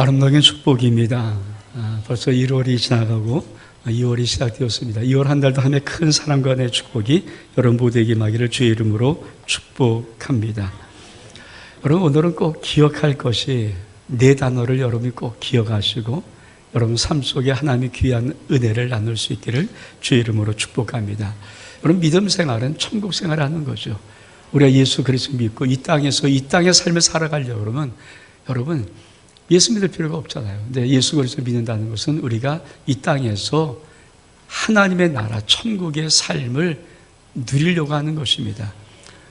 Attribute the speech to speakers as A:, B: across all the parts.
A: 아름다운 축복입니다. 아, 벌써 1월이 지나가고 2월이 시작되었습니다. 2월 한 달도 한해큰 사랑과 내 축복이 여러분 모두에게 임하기를 주의 이름으로 축복합니다. 여러분 오늘은 꼭 기억할 것이 네 단어를 여러분이 꼭 기억하시고 여러분 삶 속에 하나님의 귀한 은혜를 나눌 수 있기를 주의 이름으로 축복합니다. 여러분 믿음 생활은 천국 생활하는 거죠. 우리가 예수 그리스도 믿고 이 땅에서 이 땅의 삶을 살아가려고 그러면 여러분 예수 믿을 필요가 없잖아요. 근데 예수 그리스도 믿는다는 것은 우리가 이 땅에서 하나님의 나라 천국의 삶을 누리려고 하는 것입니다.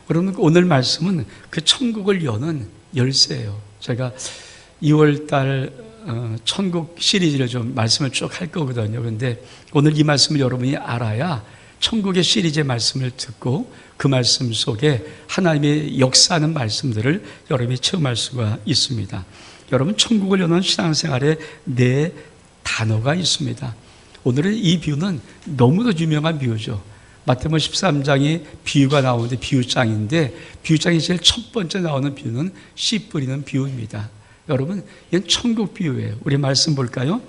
A: 여러분 오늘 말씀은 그 천국을 여는 열쇠예요. 제가 2월 달 어, 천국 시리즈를 좀 말씀을 쭉 할 거거든요. 근데 오늘 이 말씀을 여러분이 알아야 천국의 시리즈의 말씀을 듣고 그 말씀 속에 하나님의 역사하는 말씀들을 여러분이 체험할 수가 있습니다. 여러분 천국을 여는 신앙생활에 네 단어가 있습니다. 오늘은 이 비유는 너무도 유명한 비유죠. 마태복음 13장에 비유가 나오는데 비유장인데 비유장이 제일 첫 번째 나오는 비유는 씨 뿌리는 비유입니다. 여러분, 이건 천국 비유예요. 우리 말씀 볼까요?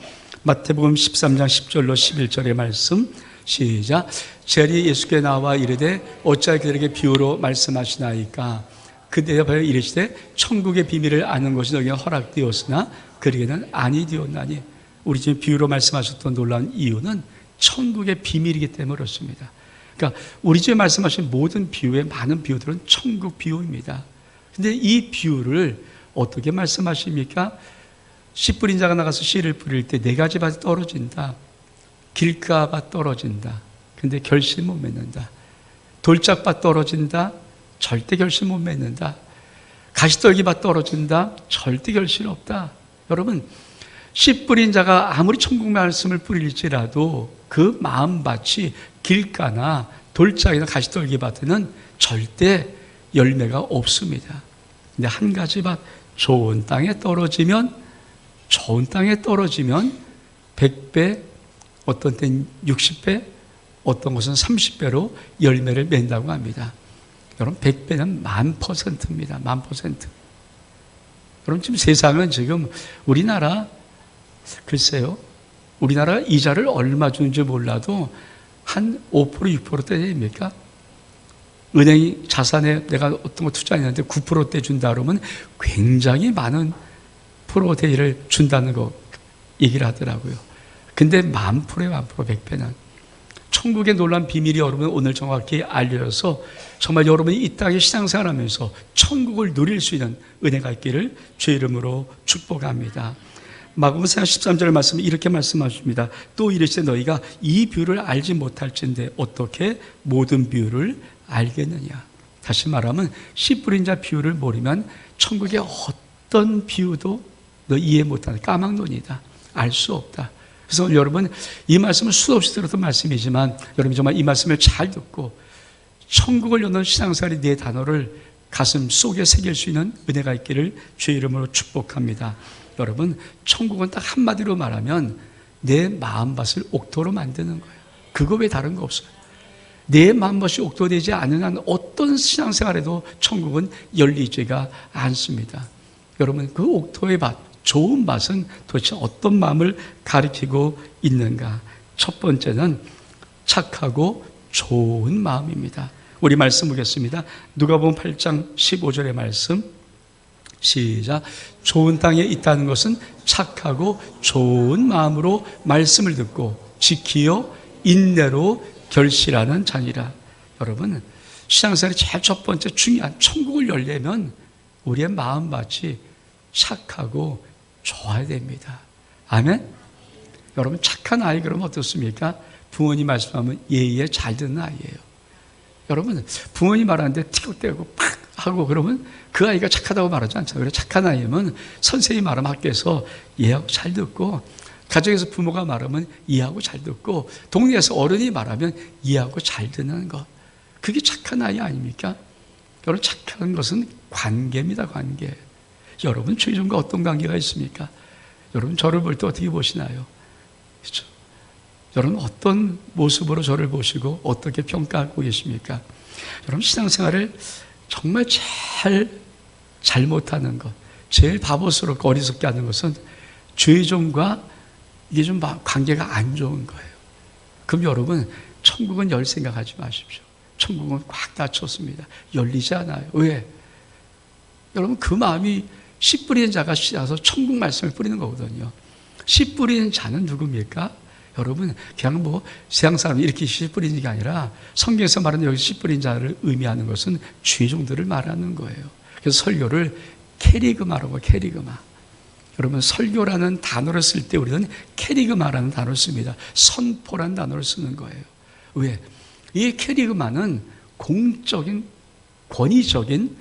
A: 마태복음 13장 10절로 11절의 말씀 시작. 제리 예수께 나와 이르되 어찌하여 그들에게 비유로 말씀하시나이까 그대여 이르시되 천국의 비밀을 아는 것이 너에게 허락되었으나 그에게는 아니 되었나니 우리 지금 비유로 말씀하셨던 놀라운 이유는 천국의 비밀이기 때문에 그렇습니다. 그러니까 우리 집에 말씀하신 모든 비유의 많은 비유들은 천국 비유입니다. 근데 이 비유를 어떻게 말씀하십니까? 씨 뿌린 자가 나가서 씨를 뿌릴 때 네 가지 밭이 떨어진다. 길가밭 떨어진다. 근데 결실 못 맺는다. 돌짝밭 떨어진다. 절대 결실 못 맺는다. 가시떨기밭 떨어진다. 절대 결실 없다. 여러분, 씨 뿌린 자가 아무리 천국 말씀을 뿌릴지라도 그 마음밭이 길가나 돌짝이나 가시떨기밭에는 절대 열매가 없습니다. 근데 한 가지 밭 좋은 땅에 떨어지면 좋은 땅에 떨어지면 100배 어떤 때는 60배 어떤 것은 30배로 열매를 맺는다고 합니다. 여러분 100배는 만 퍼센트입니다. 만 퍼센트. 여러분 지금 세상은 지금 우리나라 글쎄요. 우리나라 이자를 얼마 주는지 몰라도 한 5% 6%대 됩니까? 은행이 자산에 내가 어떤 거 투자했는데 9%대 준다 그러면 굉장히 많은 프로데이를 준다는 거 얘기를 하더라고요. 근데 만 프로에 만 프로, 백 배는. 천국의 놀란 비밀이 여러분 오늘 정확히 알려서 정말 여러분이 이 땅에 신앙생활 하면서 천국을 누릴 수 있는 은혜가 있기를 주의 이름으로 축복합니다. 마가복음 13절 말씀 이렇게 말씀하십니다. 또 이르시되 너희가 이 비유를 알지 못할진데 어떻게 모든 비유를 알겠느냐. 다시 말하면 씨 뿌린 자 비유를 모르면 천국의 어떤 비유도 너 이해 못하는 까막눈이다. 알 수 없다. 그래서 여러분 이 말씀을 수없이 들었던 말씀이지만 여러분 정말 이 말씀을 잘 듣고 천국을 여는 신앙생활의 네 단어를 가슴 속에 새길 수 있는 은혜가 있기를 주의 이름으로 축복합니다. 여러분 천국은 딱 한마디로 말하면 내 마음밭을 옥토로 만드는 거예요. 그거 외 다른 거 없어요. 내 마음밭이 옥토되지 않는 한 어떤 신앙생활에도 천국은 열리지가 않습니다. 여러분 그 옥토의 밭 좋은 맛은 도대체 어떤 마음을 가리키고 있는가? 첫 번째는 착하고 좋은 마음입니다. 우리 말씀 보겠습니다. 누가 보면 8장 15절의 말씀. 시작. 좋은 땅에 있다는 것은 착하고 좋은 마음으로 말씀을 듣고 지키어 인내로 결실하는 자니라. 여러분, 신앙생활의 제일 첫 번째 중요한 천국을 열려면 우리의 마음밭이 착하고 좋아야 됩니다. 아멘? 여러분, 착한 아이 그러면 어떻습니까? 부모님 말씀하면 예의에 잘 듣는 아이예요. 여러분, 부모님 말하는데 티격대고 팍 하고 그러면 그 아이가 착하다고 말하지 않잖아요. 그래 착한 아이면 선생님이 말하면 학교에서 이해하고 잘 듣고 가정에서 부모가 말하면 이해하고 잘 듣고 동네에서 어른이 말하면 이해하고 잘 듣는 것. 그게 착한 아이 아닙니까? 여러분 착한 것은 관계입니다. 관계. 여러분 최종과 어떤 관계가 있습니까? 여러분 저를 볼 때 어떻게 보시나요? 그렇죠? 여러분 어떤 모습으로 저를 보시고 어떻게 평가하고 계십니까? 여러분 신앙생활을 정말 잘 잘못하는 것, 제일 바보스럽고 어리석게 하는 것은 죄종과 이게 좀 마- 관계가 안 좋은 거예요. 그럼 여러분, 천국은 열 생각하지 마십시오. 천국은 꽉 닫혔습니다. 열리지 않아요. 왜? 여러분, 그 마음이 씨 뿌리는 자가 씨라서 천국 말씀을 뿌리는 거거든요. 씨 뿌리는 자는 누굽니까? 여러분, 그냥 뭐 세상 사람 이렇게 씨 뿌리는 게 아니라 성경에서 말하는 여기 씨 뿌린 자를 의미하는 것은 죄종들을 말하는 거예요. 그래서 설교를 캐리그마라고 캐리그마. 여러분 설교라는 단어를 쓸 때 우리는 캐리그마라는 단어를 씁니다. 선포라는 단어를 쓰는 거예요. 왜? 이 캐리그마는 공적인 권위적인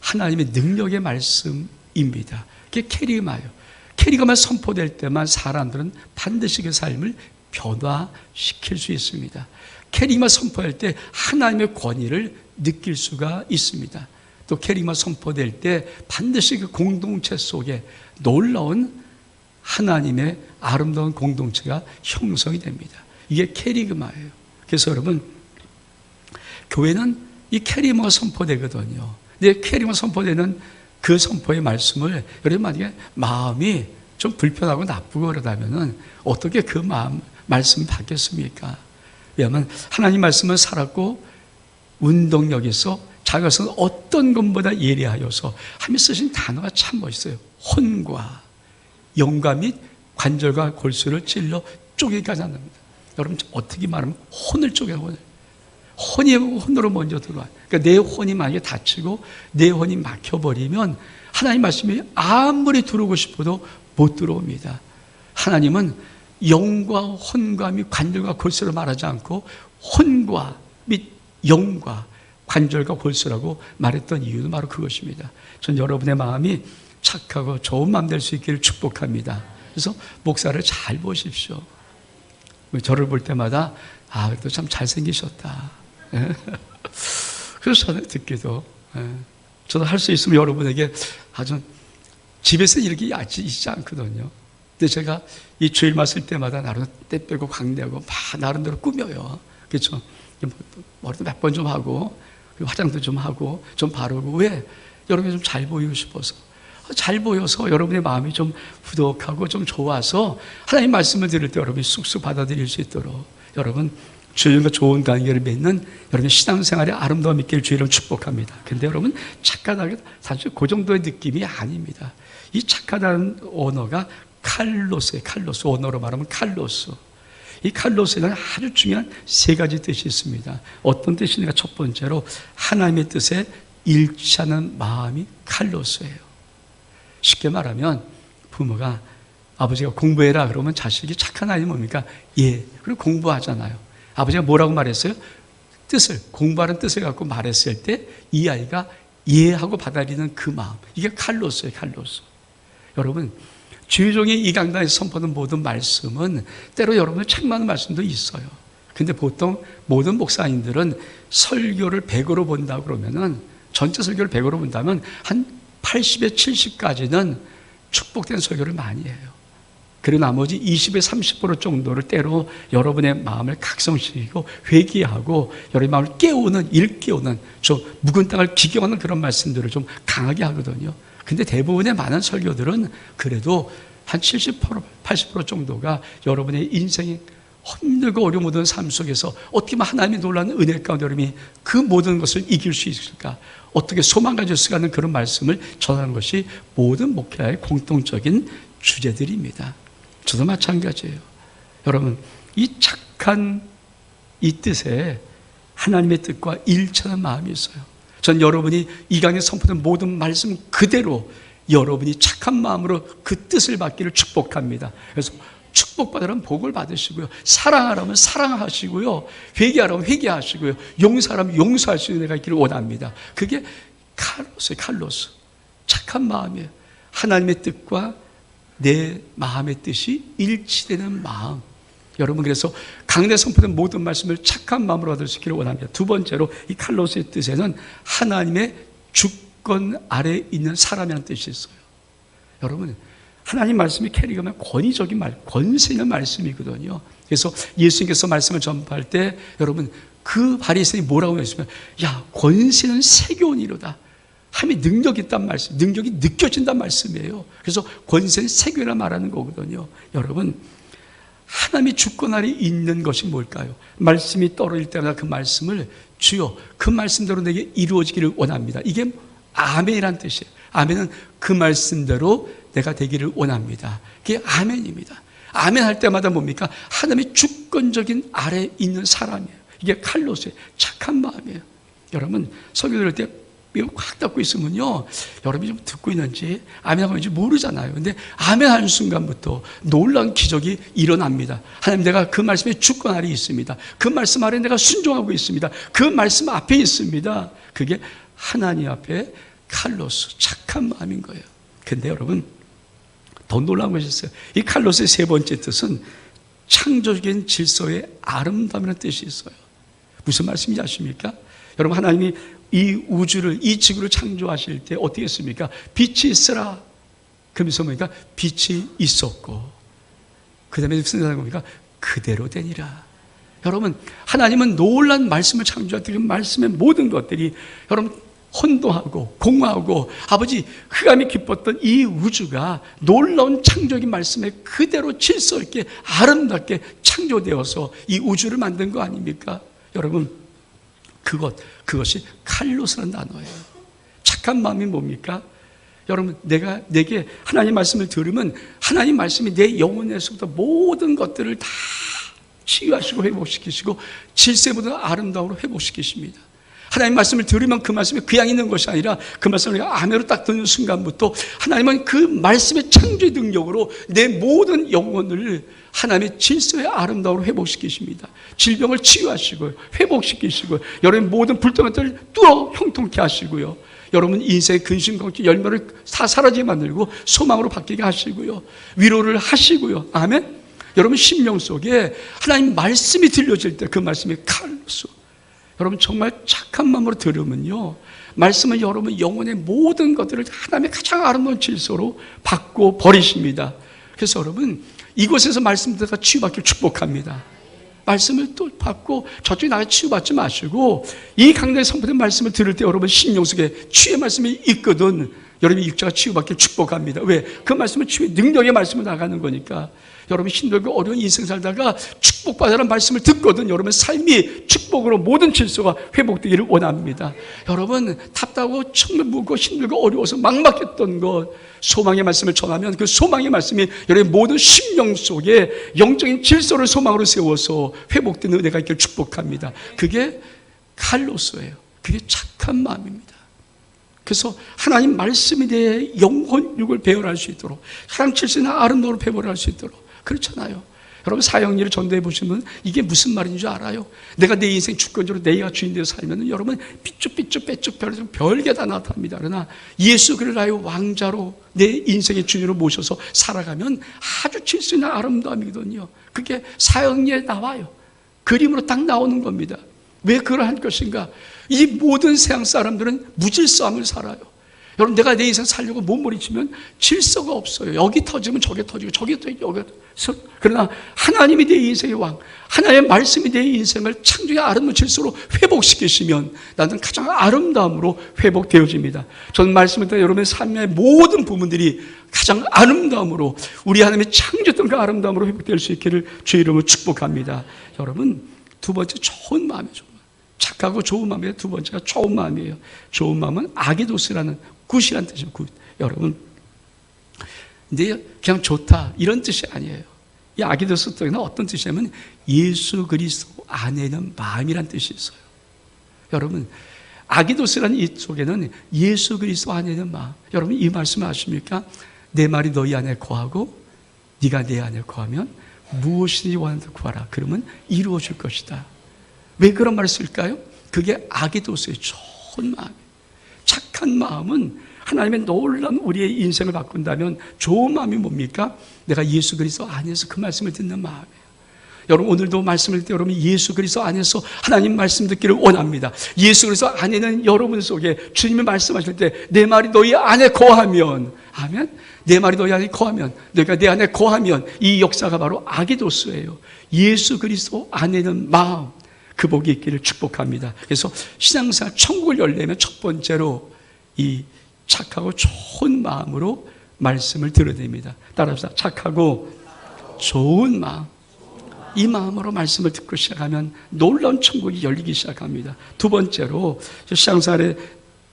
A: 하나님의 능력의 말씀 입니다. 그게 캐리그마예요. 캐리그마 선포될 때만 사람들은 반드시 그 삶을 변화시킬 수 있습니다. 캐리그마 선포할 때 하나님의 권위를 느낄 수가 있습니다. 또 캐리그마 선포될 때 반드시 그 공동체 속에 놀라운 하나님의 아름다운 공동체가 형성이 됩니다. 이게 캐리그마예요. 그래서 여러분, 교회는 이 캐리그마가 선포되거든요. 근데 캐리그마 선포되는 그 선포의 말씀을 여러분 만약에 마음이 좀 불편하고 나쁘고 그러다면은 어떻게 그 마음, 말씀 받겠습니까? 왜냐하면 하나님 말씀은 살았고 운동력에서 자기가 어떤 것보다 예리하여서 하며 쓰신 단어가 참 멋있어요. 혼과 영과 및 관절과 골수를 찔러 쪼개기까지 한답니다. 여러분 어떻게 말하면 혼을 쪼개 혼을. 혼이 혼으로 먼저 들어와. 그러니까 내 혼이 만약에 다치고 내 혼이 막혀버리면 하나님 말씀이 아무리 들어오고 싶어도 못 들어옵니다. 하나님은 영과 혼과 및 관절과 골수를 말하지 않고 혼과 및 영과 관절과 골수라고 말했던 이유도 바로 그것입니다. 전 여러분의 마음이 착하고 좋은 마음 될 수 있기를 축복합니다. 그래서 목사를 잘 보십시오. 저를 볼 때마다 아, 그래도 참 잘생기셨다. 예. 그래서 저는 듣기도 예. 저도 할 수 있으면 여러분에게 아주 집에서 이렇게 야지 있지 않거든요. 근데 제가 이 주일 맞을 때마다 나름 때 빼고 광대하고 막 나름대로 꾸며요. 그렇죠? 머리도 몇 번 좀 하고 화장도 좀 하고 좀 바르고 왜? 여러분이 좀 잘 보이고 싶어서 잘 보여서 여러분의 마음이 좀 부덕하고 좀 좋아서 하나님 말씀을 들을 때 여러분이 쑥쑥 받아들일 수 있도록 여러분 주님과 좋은 관계를 맺는 여러분의 신앙생활의 아름다움 있기를 주의를 축복합니다. 근데 여러분 착하다는 사실 그 정도의 느낌이 아닙니다. 이 착하다는 언어가 칼로스예요. 칼로스 언어로 말하면 칼로스. 이 칼로스에는 아주 중요한 세 가지 뜻이 있습니다. 어떤 뜻이니까 첫 번째로 하나님의 뜻에 일치하는 마음이 칼로스예요. 쉽게 말하면 부모가 아버지가 공부해라 그러면 자식이 착한 아이 뭡니까? 예. 그리고 공부하잖아요. 아버지가 뭐라고 말했어요? 뜻을 공부하는 뜻을 갖고 말했을 때 이 아이가 예하고 받아들이는 그 마음 이게 칼로스예요. 칼로스. 여러분 주의종의 이 강단에서 선포하는 모든 말씀은 때로 여러분들 책망하는 말씀도 있어요. 근데 보통 모든 목사님들은 설교를 100으로 본다 그러면은 전체 설교를 100으로 본다면 한 80에 70까지는 축복된 설교를 많이 해요. 그리고 나머지 20에 30% 정도를 때로 여러분의 마음을 각성시키고 회개하고 여러분의 마음을 깨우는 일깨우는 좀 묵은 땅을 기경하는 그런 말씀들을 좀 강하게 하거든요. 근데 대부분의 많은 설교들은 그래도 한 70%, 80% 정도가 여러분의 인생이 힘들고 어려운 모든 삶 속에서 어떻게 하면 하나님의 놀라운 은혜 가운데 여러분이 그 모든 것을 이길 수 있을까? 어떻게 소망 가질 수가 있는 그런 말씀을 전하는 것이 모든 목회의 공통적인 주제들입니다. 저도 마찬가지예요. 여러분, 이 착한 이 뜻에 하나님의 뜻과 일치하는 마음이 있어요. 전 여러분이 이 강에 선포된 모든 말씀 그대로 여러분이 착한 마음으로 그 뜻을 받기를 축복합니다. 그래서 축복받으라면 복을 받으시고요. 사랑하라면 사랑하시고요. 회개하라면 회개하시고요. 용서하라면 용서하시는 내가 있기를 원합니다. 그게 칼로스예요, 칼로스. 착한 마음이에요. 하나님의 뜻과 내 마음의 뜻이 일치되는 마음. 여러분 그래서 강대 선포된 모든 말씀을 착한 마음으로 받을 수 있기를 원합니다. 두 번째로 이 칼로스의 뜻에는 하나님의 주권 아래 있는 사람이라는 뜻이 있어요. 여러분 하나님 말씀이 캐리가면 권위적인 말, 권세 있는 말씀이거든요. 그래서 예수님께서 말씀을 전파할 때 여러분 그 바리새인이 뭐라고 했으면 야 권세는 세교니로다. 하나님의 능력이 있단 말씀, 능력이 느껴진단 말씀이에요. 그래서 권세 세계라 말하는 거거든요. 여러분, 하나님의 주권 아래 있는 것이 뭘까요? 말씀이 떨어질 때마다 그 말씀을 주여 그 말씀대로 내게 이루어지기를 원합니다. 이게 아멘이란 뜻이에요. 아멘은 그 말씀대로 내가 되기를 원합니다. 그게 아멘입니다. 아멘 할 때마다 뭡니까? 하나님의 주권적인 아래 있는 사람이에요. 이게 칼로스의 착한 마음이에요. 여러분 설교 들을 때 확 닫고 있으면요. 여러분이 좀 듣고 있는지 아멘 하고 있는지 모르잖아요. 근데 아멘 하는 순간부터 놀라운 기적이 일어납니다. 하나님 내가 그 말씀에 주권 아래 있습니다. 그 말씀 아래 내가 순종하고 있습니다. 그 말씀 앞에 있습니다. 그게 하나님 앞에 칼로스 착한 마음인 거예요. 근데 여러분 더 놀라운 것이 있어요. 이 칼로스의 세 번째 뜻은 창조적인 질서의 아름다움이라는 뜻이 있어요. 무슨 말씀인지 아십니까? 여러분 하나님이 이 우주를 이 지구를 창조하실 때 어떻게 했습니까? 빛이 있으라. 그러면서 뭡니까? 빛이 있었고 그 다음에 단어가 뭡니까? 그대로 되니라. 여러분 하나님은 놀란 말씀을 때그 말씀의 모든 것들이 여러분 혼동하고 공허하고 아버지 흑암이 기뻤던 이 우주가 놀라운 창조적인 말씀에 그대로 질서 있게 아름답게 창조되어서 이 우주를 만든 거 아닙니까? 여러분 그것 그것이 칼로스라는 단어예요. 착한 마음이 뭡니까? 여러분 내가 내게 하나님 말씀을 들으면 하나님 말씀이 내 영혼에서부터 모든 것들을 다 치유하시고 회복시키시고 질세보다 아름다움으로 회복시키십니다. 하나님 말씀을 들으면 그 말씀이 그냥 있는 것이 아니라 그 말씀을 내가 아멘으로 딱 듣는 순간부터 하나님은 그 말씀의 창조의 능력으로 내 모든 영혼을 하나님의 질서의 아름다움으로 회복시키십니다. 질병을 치유하시고요. 회복시키시고요. 여러분 모든 불평한 것들을 뚫어 형통케 하시고요. 여러분 인생의 근심 걱정 열매를 다 사라지게 만들고 소망으로 바뀌게 하시고요. 위로를 하시고요. 아멘. 여러분 심령 속에 하나님 말씀이 들려질 때 그 말씀이 칼로스 여러분 정말 착한 마음으로 들으면요. 말씀은 여러분 영혼의 모든 것들을 하나님의 가장 아름다운 질서로 받고 버리십니다. 그래서 여러분 이곳에서 말씀 듣다가 치유받기를 축복합니다. 말씀을 또 받고 저쪽에 나가 치유받지 마시고 이 강단에 선포된 말씀을 들을 때 여러분 심령 속에 치유의 말씀이 있거든 여러분이 육체가 치유받기를 축복합니다. 왜? 그 말씀은 치유의 능력의 말씀을 나가는 거니까 여러분 힘들고 어려운 인생 살다가 축복받으라는 말씀을 듣거든 여러분 삶이 축복으로 모든 질서가 회복되기를 원합니다. 여러분 답답하고 정말 무겁고 힘들고 어려워서 막막했던 것 소망의 말씀을 전하면 그 소망의 말씀이 여러분 모든 심령 속에 영적인 질서를 소망으로 세워서 회복되는 은혜가 있기를 축복합니다. 그게 칼로스예요. 그게 착한 마음입니다. 그래서 하나님 말씀에 대해 영혼 육을 배열할 수 있도록 사랑 칠수나 아름다운 배열할 수 있도록 그렇잖아요. 여러분 사형리를 전도해 보시면 이게 무슨 말인 줄 알아요? 내가 내 인생 주권적으로 내가 주인 되어 살면 여러분 삐쭉삐쭉 빼쭉 별게 다 나타납니다. 그러나 예수 그를 나의 왕자로 내 인생의 주인으로 모셔서 살아가면 아주 질수있는 아름다움이거든요. 그게 사형리에 나와요. 그림으로 딱 나오는 겁니다. 왜 그러한 것인가? 이 모든 세상 사람들은 무질서함을 살아요. 여러분 내가 내 인생 살려고 몸부림치면 질서가 없어요. 여기 터지면 저기 터지고 저기 터지고 여기 그러나 하나님이 내 인생의 왕 하나님의 말씀이 내 인생을 창조의 아름다운 질서로 회복시키시면 나는 가장 아름다움으로 회복되어집니다. 저는 말씀을 때 여러분의 삶의 모든 부분들이 가장 아름다움으로 우리 하나님의 창조했던 그 아름다움으로 회복될 수 있기를 주의 이름으로 축복합니다. 여러분 두 번째 좋은 마음이죠. 착하고 좋은 마음이에요. 두 번째가 좋은 마음이에요. 좋은 마음은 아기도스라는 굿이란 뜻이에요. 굿. 여러분. 근데 그냥 좋다. 이런 뜻이 아니에요. 이 아기도스 뜻은 어떤 뜻이냐면 예수 그리스도 안에는 마음이란 뜻이 있어요. 여러분. 아기도스라는 이 속에는 예수 그리스도 안에는 마음. 여러분 이 말씀 아십니까? 내 말이 너희 안에 거하고 네가 내 안에 거하면 무엇이든지 원하는 구하라. 그러면 이루어질 것이다. 왜 그런 말을 쓸까요? 그게 아기도스의 좋은 마음. 착한 마음은 하나님의 놀라운 우리의 인생을 바꾼다면 좋은 마음이 뭡니까? 내가 예수 그리스도 안에서 그 말씀을 듣는 마음이에요. 여러분 오늘도 말씀을 듣때 여러분 예수 그리스도 안에서 하나님 말씀 듣기를 원합니다. 예수 그리스도 안에는 여러분 속에 주님이 말씀하실 때 내 말이 너희 안에 거하면 아멘. 내 말이 너희 안에 거하면 내가 내 안에 거하면 이 역사가 바로 아기도스예요. 예수 그리스도 안에는 마음 그 복이 있기를 축복합니다. 그래서 신앙사 천국을 열려면 첫 번째로 이 착하고 좋은 마음으로 말씀을 들어야 됩니다. 따라합시다. 착하고 좋은 마음. 이 마음으로 말씀을 듣고 시작하면 놀라운 천국이 열리기 시작합니다. 두 번째로 시장살의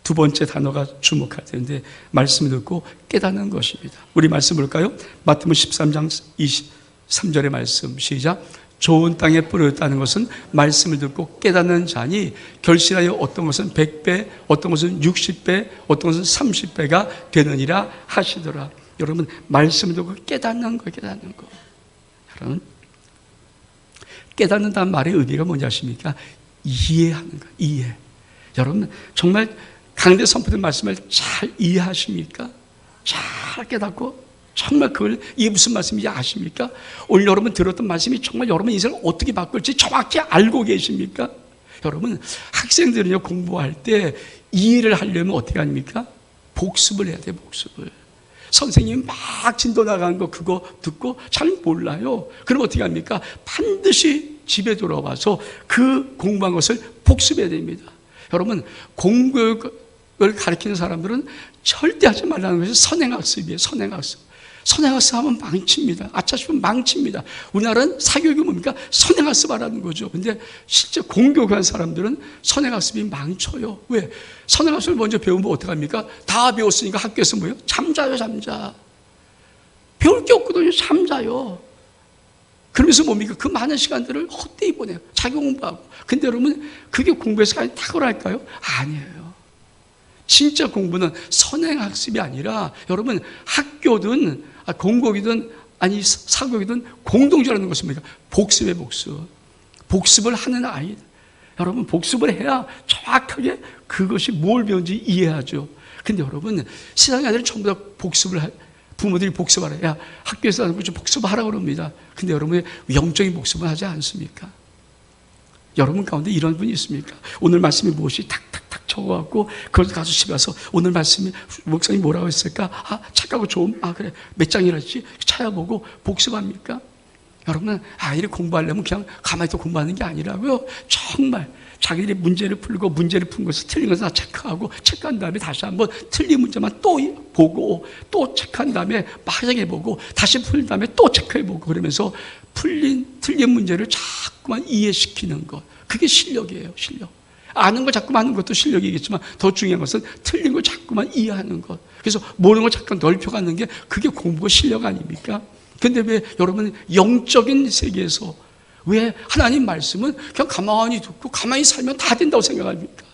A: 두 번째 단어가 주목할 텐데 말씀을 듣고 깨닫는 것입니다. 우리 말씀 볼까요? 마태복음 13장 23절의 말씀 시작. 좋은 땅에 뿌렸다는 것은 말씀을 듣고 깨닫는 자니 결실하여 어떤 것은 100배, 어떤 것은 60배, 어떤 것은 30배가 되느니라 하시더라. 여러분 말씀을 듣고 깨닫는 거 깨닫는 거. 여러분 깨닫는다는 말의 의미가 뭔지 아십니까? 이해하는 거, 이해. 여러분, 정말 강대 선포된 말씀을 잘 이해하십니까? 잘 깨닫고, 정말 그걸, 이게 무슨 말씀인지 아십니까? 오늘 여러분 들었던 말씀이 정말 여러분 인생을 어떻게 바꿀지 정확히 알고 계십니까? 여러분, 학생들은요, 공부할 때 이해를 하려면 어떻게 합니까? 복습을 해야 돼요, 복습을. 선생님이 막 진도 나간 거 그거 듣고 잘 몰라요. 그럼 어떻게 합니까? 반드시 집에 돌아와서 그 공부한 것을 복습해야 됩니다. 여러분, 공부를 가르치는 사람들은 절대 하지 말라는 것이 선행학습이에요. 선행학습. 선행학습 하면 망칩니다. 아차 싶으면 망칩니다. 우리나라는 사교육이 뭡니까? 선행학습 하라는 거죠. 근데 실제 공교육한 사람들은 선행학습이 망쳐요. 왜? 선행학습을 먼저 배우면 어떡합니까? 다 배웠으니까 학교에서 뭐예요? 잠자요, 잠자. 배울 게 없거든요. 잠자요. 그러면서 뭡니까? 그 많은 시간들을 헛되이 보내요. 자기 공부하고. 근데 여러분, 그게 시간이 탁월할까요? 아니에요. 진짜 공부는 선행 학습이 아니라 여러분 학교든 아, 공곡이든 아니 사교이든 공동체라는 뭡니까? 복습의 복습. 복습을 하는 아이. 여러분 복습을 해야 정확하게 그것이 뭘 배운지 이해하죠. 근데 여러분 세상의 아이들은 전부 다 복습을 하, 부모들이 복습하라. 야 학교에서 하는 복습하라고 그럽니다. 근데 여러분 영적인 복습을 하지 않습니까? 여러분 가운데 이런 분이 있습니까? 오늘 말씀이 무엇이 탁탁탁 적어갖고 그걸 가서 집에 와서 오늘 말씀이 목사님 뭐라고 했을까? 아 착하고 좋은 아 그래 몇 장이랬지? 찾아보고 복습합니까? 여러분은 아이를 공부하려면 그냥 가만히 또 공부하는 게 아니라고요. 정말 자기들이 문제를 풀고 문제를 푼 것을 틀린 것을 다 체크하고 체크한 다음에 다시 한번 틀린 문제만 또 보고 또 체크한 다음에 마지막에 보고 다시 풀린 다음에 또 체크해보고 그러면서 풀린 틀린 문제를 자꾸만 이해시키는 것. 그게 실력이에요 실력. 아는 걸 자꾸만 하는 것도 실력이겠지만 더 중요한 것은 틀린 걸 자꾸만 이해하는 것. 그래서 모르는 걸 자꾸 넓혀가는 게 그게 공부가 실력 아닙니까? 근데 왜 여러분 영적인 세계에서 왜 하나님 말씀은 그냥 가만히 듣고 가만히 살면 다 된다고 생각합니까?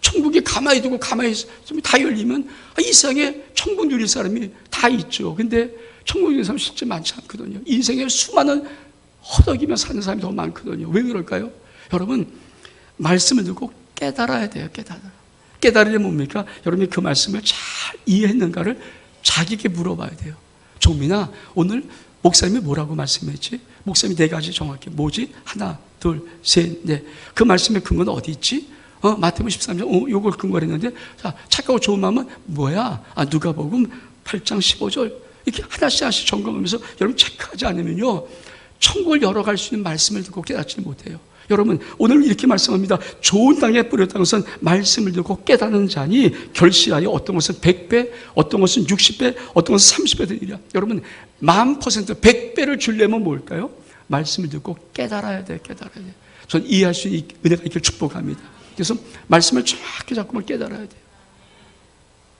A: 천국에 가만히 두고 가만히 있으면 다 열리면 이 세상에 천국 누릴 사람이 다 있죠. 근데 천국 누릴 사람 실제 많지 않거든요. 인생에 수많은 허덕이며 사는 사람이 더 많거든요. 왜 그럴까요? 여러분 말씀을 듣고 깨달아야 돼요. 깨달아. 깨달으려면 뭡니까? 여러분이 그 말씀을 잘 이해했는가를 자기에게 물어봐야 돼요. 종민아, 오늘 목사님이 뭐라고 말씀했지? 목사님이 네 가지 정확히 뭐지? 하나, 둘, 셋, 넷. 그 말씀의 근거는 어디 있지? 어, 마태복음 13장, 어, 요걸 근거로 했는데, 자, 착하고 좋은 마음은 뭐야? 아, 누가 복음 8장 15절. 이렇게 하나씩 하나씩 점검하면서 여러분 체크하지 않으면요, 천국을 열어갈 수 있는 말씀을 듣고 깨닫지 못해요. 여러분, 오늘 이렇게 말씀합니다. 좋은 땅에 뿌렸다는 것은 말씀을 듣고 깨닫는 자니 결실하여 어떤 것은 100배, 어떤 것은 60배, 어떤 것은 30배 되리라. 여러분, 만 퍼센트 100배를 주려면 뭘까요? 말씀을 듣고 깨달아야 돼, 깨달아야 돼. 전 이해할 수 있는 은혜가 있길 축복합니다. 그래서 말씀을 정확히 자꾸만 깨달아야 돼요.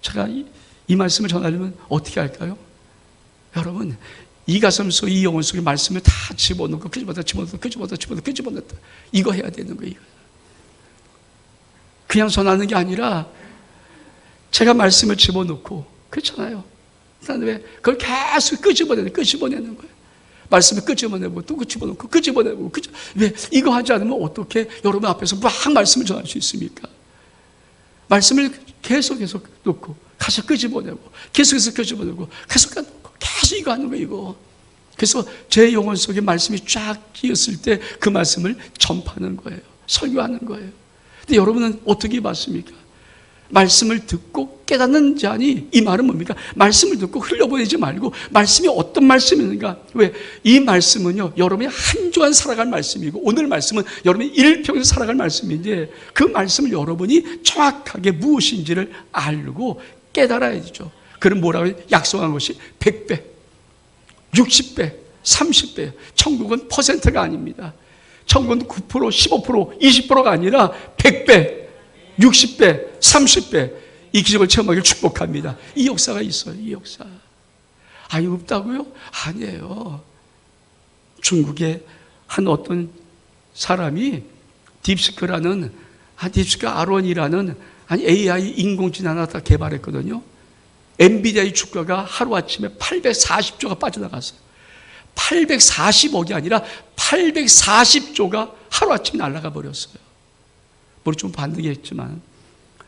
A: 제가 이, 이 말씀을 전하려면 어떻게 할까요? 여러분, 이 가슴 속, 이 영혼 속에 말씀을 다 집어넣고, 끄집어넣다, 집어넣다, 끄집어넣다, 집어넣다, 끄집어넣다. 이거 해야 되는 거예요. 그냥 전하는 게 아니라, 제가 말씀을 집어넣고, 그렇잖아요. 왜? 그걸 계속 끄집어내는, 끄집어내는 거예요. 말씀을 끄집어내고, 또 끄집어놓고, 끄집어내고, 끄집 왜? 이거 하지 않으면 어떻게 여러분 앞에서 막 말씀을 전할 수 있습니까? 말씀을 계속 계속 놓고, 가서 끄집어내고, 계속해서 끄집어내고, 계속 계속 이거 하는 거예요, 이거. 그래서 제 영혼 속에 말씀이 쫙 끼었을 때 그 말씀을 전파하는 거예요. 설교하는 거예요. 근데 여러분은 어떻게 봤습니까? 말씀을 듣고 깨닫는 자니 이 말은 뭡니까? 말씀을 듣고 흘려보내지 말고 말씀이 어떤 말씀인가? 왜? 이 말씀은요, 여러분이 한 주간 살아갈 말씀이고 오늘 말씀은 여러분이 일평생 살아갈 말씀인데 그 말씀을 여러분이 정확하게 무엇인지를 알고 깨달아야 되죠. 그럼 뭐라고 해요? 약속한 것이 100배, 60배, 30배. 천국은 퍼센트가 아닙니다. 천국은 9%, 15%, 20%가 아니라 100배, 60배, 30배 이 기적을 체험하기를 축복합니다. 이 역사가 있어요. 이 역사. 아니 없다고요? 아니에요. 중국의 한 어떤 사람이 딥스크라는 아 딥스크 아론이라는 아니 AI 인공지능 하나 다 개발했거든요. 엔비디아의 주가가 하루아침에 840조가 빠져나갔어요. 840억이 아니라 840조가 하루아침에 날아가 버렸어요. 머리 좀 반등했지만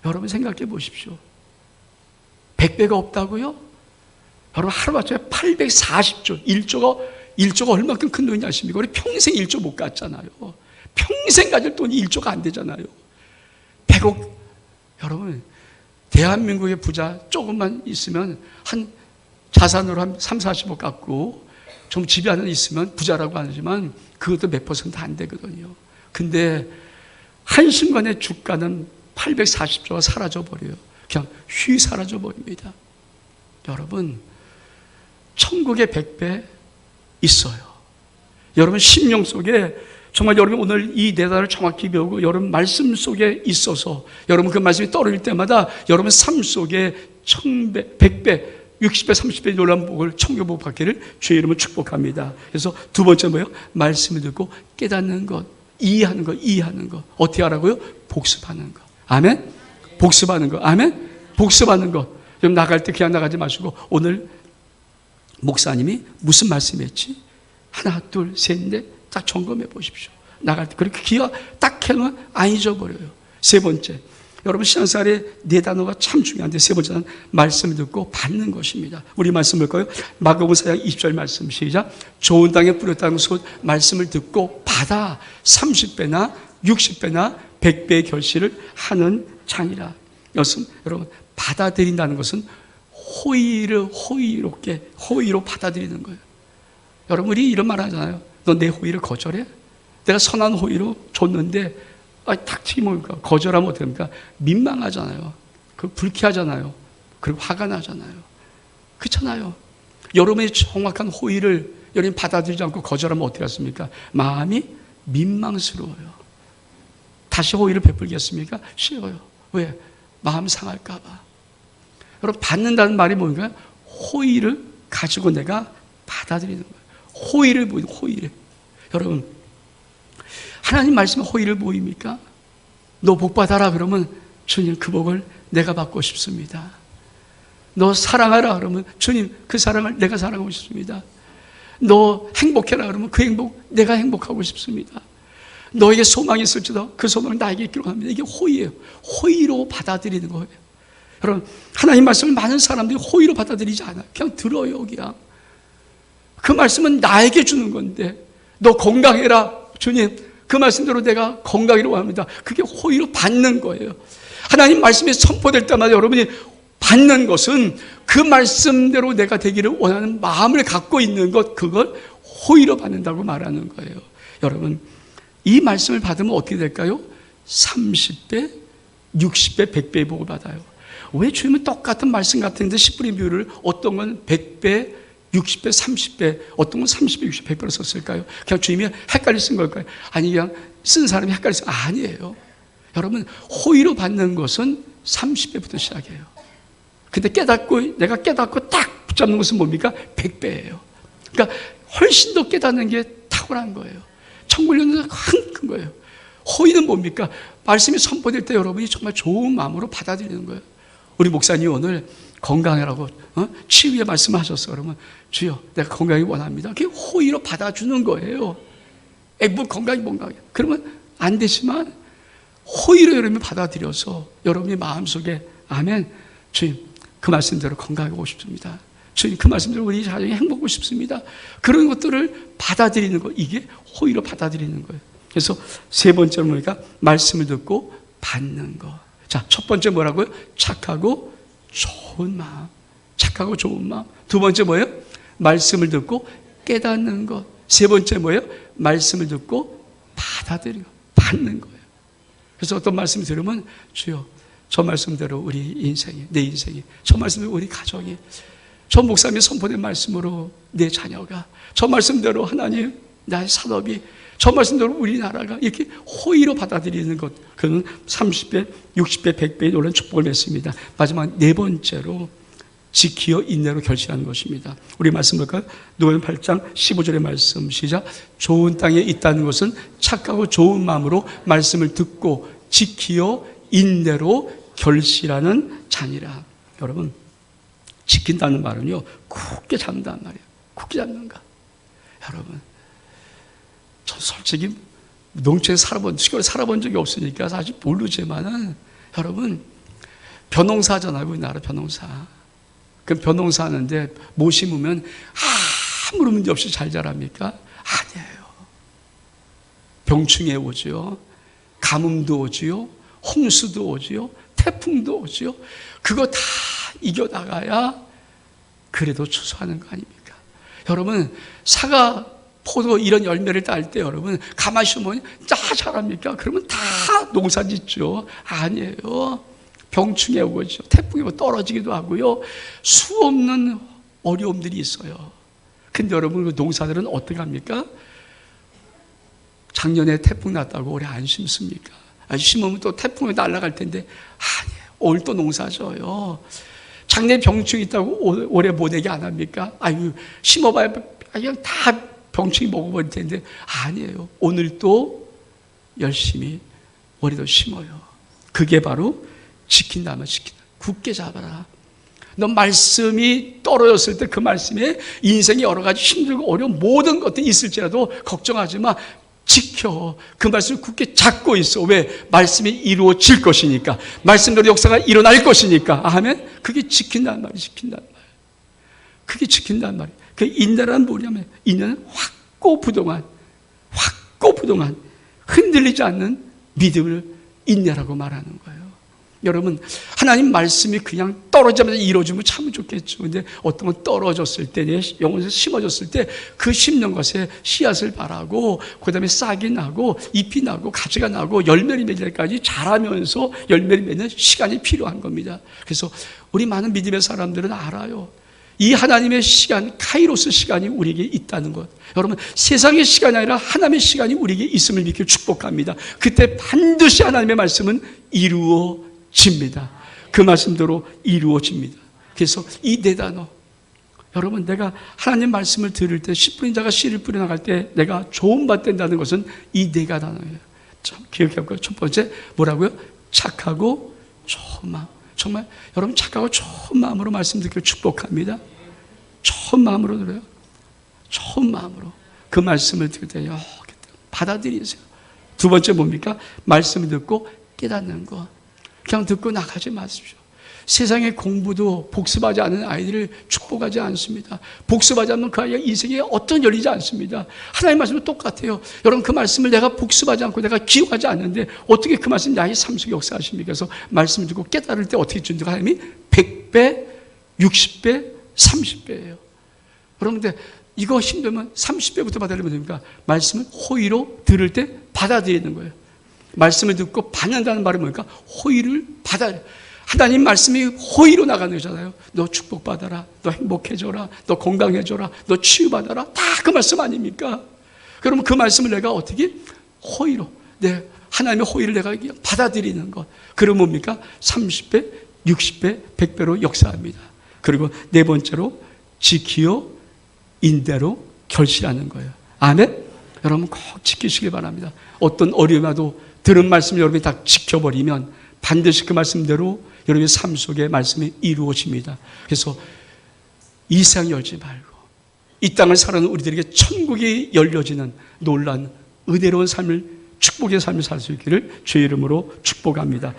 A: 여러분 생각해 보십시오. 100배가 없다고요? 여러분 하루아침에 840조, 1조가 1조가 얼마큼 큰 돈이 아십니까? 우리 평생 1조 못 갔잖아요. 평생 가질 돈이 1조가 안 되잖아요. 100억 여러분 대한민국의 부자 조금만 있으면 한 자산으로 한 3, 40억 갖고 좀 집에 하나 있으면 부자라고 하지만 그것도 몇 퍼센트 안 되거든요. 근데 한순간에 주가는 840조가 사라져 버려요. 그냥 휘 사라져 버립니다. 여러분, 천국의 100배 있어요. 여러분 심령 속에 정말 여러분 오늘 이 내단을 정확히 배우고 여러분 말씀 속에 있어서 여러분 그 말씀이 떨어질 때마다 여러분 삶 속에 천배, 백배, 60배, 30배 놀란 복을 청교복 받기를 주의 이름으로 축복합니다. 그래서 두 번째 뭐예요? 말씀을 듣고 깨닫는 것, 이해하는 것, 이해하는 것. 어떻게 하라고요? 복습하는 것. 아멘? 복습하는 것. 아멘? 복습하는 것. 좀 나갈 때 그냥 나가지 마시고 오늘 목사님이 무슨 말씀했지? 하나, 둘, 셋, 넷, 딱 점검해 보십시오. 나갈 때. 그렇게 기가 딱 해놓으면 안 잊어버려요. 세 번째. 여러분, 신앙생활에 네 단어가 참 중요한데, 세 번째는 말씀을 듣고 받는 것입니다. 우리 말씀 볼까요? 마가복음 4장 20절 말씀 시작. 좋은 땅에 뿌렸다는 것은 말씀을 듣고 받아 30배나 60배나 100배의 결실을 하는 장이라. 여러분, 받아들인다는 것은 호의를 호의롭게, 호의로 받아들이는 거예요. 여러분, 우리 이런 말 하잖아요. 너 내 호의를 거절해? 내가 선한 호의로 줬는데, 아, 뭡니까? 거절하면 어떡합니까? 민망하잖아요. 그 불쾌하잖아요. 그리고 화가 나잖아요. 그렇잖아요. 여러분의 정확한 호의를 여러분 받아들이지 않고 거절하면 어떻게 하십니까? 마음이 민망스러워요. 다시 호의를 베풀겠습니까? 싫어요. 왜? 마음 상할까봐. 여러분, 받는다는 말이 뭔가요? 호의를 가지고 내가 받아들이는 거예요. 호의를 보이는 호의를. 여러분, 하나님 말씀에 호의를 보입니까? 너 복 받아라 그러면 주님 그 복을 내가 받고 싶습니다. 너 사랑하라 그러면 주님 그 사랑을 내가 사랑하고 싶습니다. 너 행복해라 그러면 그 행복 내가 행복하고 싶습니다. 너에게 소망이 있을지도 그 소망을 나에게 있기로 합니다. 이게 호의예요. 호의로 받아들이는 거예요. 여러분 하나님 말씀을 많은 사람들이 호의로 받아들이지 않아요. 그냥 들어요 그냥. 그 말씀은 나에게 주는 건데 너 건강해라 주님 그 말씀대로 내가 건강이라고 합니다. 그게 호의로 받는 거예요. 하나님 말씀이 선포될 때마다 여러분이 받는 것은 그 말씀대로 내가 되기를 원하는 마음을 갖고 있는 것, 그걸 호의로 받는다고 말하는 거예요. 여러분, 이 말씀을 받으면 어떻게 될까요? 30배, 60배, 100배 복을 받아요. 왜 주님은 똑같은 말씀 같은데 10분의 비율을 어떤 건 100배, 60배, 30배, 어떤 건 30배, 60배, 100배로 썼을까요? 그냥 주님이 헷갈리 쓴 걸까요? 아니, 그냥 쓴 사람이 헷갈리 쓴, 아니에요. 여러분, 호의로 받는 것은 30배부터 시작해요. 근데 깨닫고, 내가 깨닫고 딱 붙잡는 것은 뭡니까? 100배예요. 그러니까 훨씬 더 깨닫는 게 탁월한 거예요. 천국연은 큰 거예요. 호의는 뭡니까? 말씀이 선포될 때 여러분이 정말 좋은 마음으로 받아들이는 거예요. 우리 목사님 오늘 건강하라고 어? 치유의 말씀하셨어. 그러면 주여 내가 건강이 원합니다. 그게 호의로 받아주는 거예요. 에, 뭐 건강이 뭔가. 그러면 안 되지만 호의로 여러분이 받아들여서 여러분이 마음속에 아멘 주님 그 말씀대로 건강하고 싶습니다. 주님 그 말씀대로 우리 가정이 행복하고 싶습니다. 그런 것들을 받아들이는 거 이게 호의로 받아들이는 거예요. 그래서 세 번째는 뭐니까 말씀을 듣고 받는 거. 자, 첫 번째 뭐라고요? 착하고 좋은 마음. 착하고 좋은 마음. 두 번째 뭐예요? 말씀을 듣고 깨닫는 것. 세 번째 뭐예요? 말씀을 듣고 받아들이고 받는 거예요. 그래서 어떤 말씀 들으면 주여 저 말씀대로 우리 인생이 내 인생이 저 말씀대로 우리 가정이 저 목사님이 선포된 말씀으로 내 자녀가 저 말씀대로 하나님 나의 산업이 저 말씀대로 우리나라가 이렇게 호의로 받아들이는 것 그는 30배, 60배, 100배의 놀란 축복을 맺습니다. 마지막 네 번째로 지키어 인내로 결실하는 것입니다. 우리 말씀 볼까요? 노은 8장 15절의 말씀 시작. 좋은 땅에 있다는 것은 착하고 좋은 마음으로 말씀을 듣고 지키어 인내로 결실하는 자니라. 여러분 지킨다는 말은요 굳게 잡는다는 말이에요. 굳게 잡는가. 여러분 전 솔직히 농촌에 살아본 시골에 살아본 적이 없으니까 사실 모르지만은 여러분 벼농사잖아요 우리나라 벼농사. 그 벼농사 하는데 못 심으면 아무런 문제 없이 잘 자랍니까? 아니에요. 병충해 오지요. 가뭄도 오지요. 홍수도 오지요. 태풍도 오지요. 그거 다 이겨나가야 그래도 추수하는 거 아닙니까? 여러분, 사과, 포도 이런 열매를 딸 때 여러분, 가만히 있으면 다 잘합니까? 그러면 다 농사 짓죠. 아니에요. 병충해 오죠. 태풍이 오고 떨어지기도 하고요. 수 없는 어려움들이 있어요. 근데 여러분, 그 농사들은 어떻게 합니까? 작년에 태풍 났다고 올해 안 심습니까? 아, 심으면 또 태풍이 날아갈 텐데, 아니에요. 올 또 농사져요. 작년에 병충 있다고 올- 올해 모내기 안 합니까? 아유, 심어봐야 그냥 다 병충이 먹어버릴 텐데, 아니에요. 오늘 또 열심히 올해도 심어요. 그게 바로 지킨다면 지킨다. 굳게 잡아라. 너 말씀이 떨어졌을 때 그 말씀에 인생이 여러 가지 힘들고 어려운 모든 것들이 있을지라도 걱정하지 마. 지켜. 그 말씀을 굳게 잡고 있어. 왜? 말씀이 이루어질 것이니까. 말씀대로 역사가 일어날 것이니까. 아멘? 그게 지킨다는 말이 지킨다는 말. 그게 지킨다는 말이. 그 인내란 뭐냐면, 인내는 확고부동한, 확고부동한, 흔들리지 않는 믿음을 인내라고 말하는 거예요. 여러분, 하나님 말씀이 그냥 떨어지자마자 이루어지면 참 좋겠죠. 근데 어떤 건 떨어졌을 때, 내 영혼에서 심어졌을 때, 그 심는 것에 씨앗을 바라고, 그 다음에 싹이 나고, 잎이 나고, 가지가 나고, 열매를 맺을 때까지 자라면서 열매를 맺는 시간이 필요한 겁니다. 그래서 우리 많은 믿음의 사람들은 알아요. 이 하나님의 시간, 카이로스 시간이 우리에게 있다는 것. 여러분, 세상의 시간이 아니라 하나님의 시간이 우리에게 있음을 믿기 축복합니다. 그때 반드시 하나님의 말씀은 이루어집니다. 그 말씀대로 이루어집니다. 그래서 이 네 단어. 여러분, 내가 하나님 말씀을 들을 때, 씨 뿌린 자가 씨를 뿌려 나갈 때 내가 좋은 밭 된다는 것은 이 네가 단어예요. 참 기억해 볼까요? 첫 번째, 뭐라고요? 착하고 마음. 정말 여러분 착하고 좋은 마음으로 말씀 듣기를 축복합니다. 좋은 마음으로 들어요. 좋은 마음으로 그 말씀을 들을 때 요, 받아들이세요. 두 번째 뭡니까? 말씀을 듣고 깨닫는 거. 그냥 듣고 나가지 마십시오. 세상의 공부도 복습하지 않은 아이들을 축복하지 않습니다. 복습하지 않으면 그 아이의 인생에 어떤 열리지 않습니다. 하나님 말씀은 똑같아요. 여러분 그 말씀을 내가 복습하지 않고 내가 기억하지 않는데 어떻게 그 말씀 나의 삶 속에 역사하십니까? 그래서 말씀을 듣고 깨달을 때 어떻게 준다? 하나님이 100배, 60배, 30배예요. 여러분 근데 이거 힘들면 30배부터 받아들이면 됩니까? 말씀을 호의로 들을 때 받아들이는 거예요. 말씀을 듣고 받는다는 말은 뭡니까? 호의를 받아 하나님 말씀이 호의로 나가는 거잖아요. 너 축복받아라. 너 행복해져라. 너 건강해져라. 너 치유받아라. 다 그 말씀 아닙니까? 그러면 그 말씀을 내가 어떻게? 호의로. 내 하나님의 호의를 내가 받아들이는 것. 그러면 뭡니까? 30배, 60배, 100배로 역사합니다. 그리고 네 번째로 지키어 인대로 결실하는 거예요. 아멘? 여러분 꼭 지키시길 바랍니다. 어떤 어려움에도 들은 말씀 여러분이 다 지켜버리면 반드시 그 말씀대로 여러분의 삶 속에 말씀이 이루어집니다. 그래서 이 세상 열지 말고 이 땅을 살아는 우리들에게 천국이 열려지는 놀란 은혜로운 삶을 축복의 삶을 살 수 있기를 주의 이름으로 축복합니다.